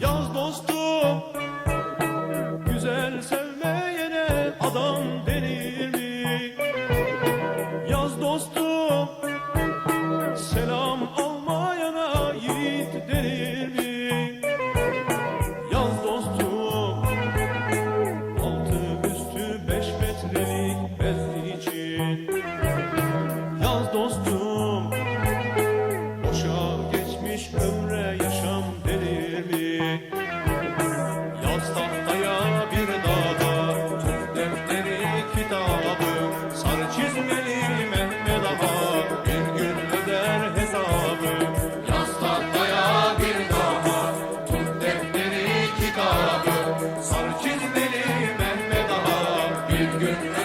Yaz dostum Güzel sevmeyene adam denir? Yaz dostum Selam almayana yiğit denir? Yaz dostum Altı üstü beş metrelik bez için Yaz dostum Geçmiş ömre yaşam denir mi? Yaz tahtaya bir dağda Tut defteri kitabı. Sarı çizmeli Mehmet Ağa Bir gün öder hesabı. Yaz tahtaya bir dağda Tut defteri kitabı. Sarı çizmeli Mehmet Ağa Bir gün öder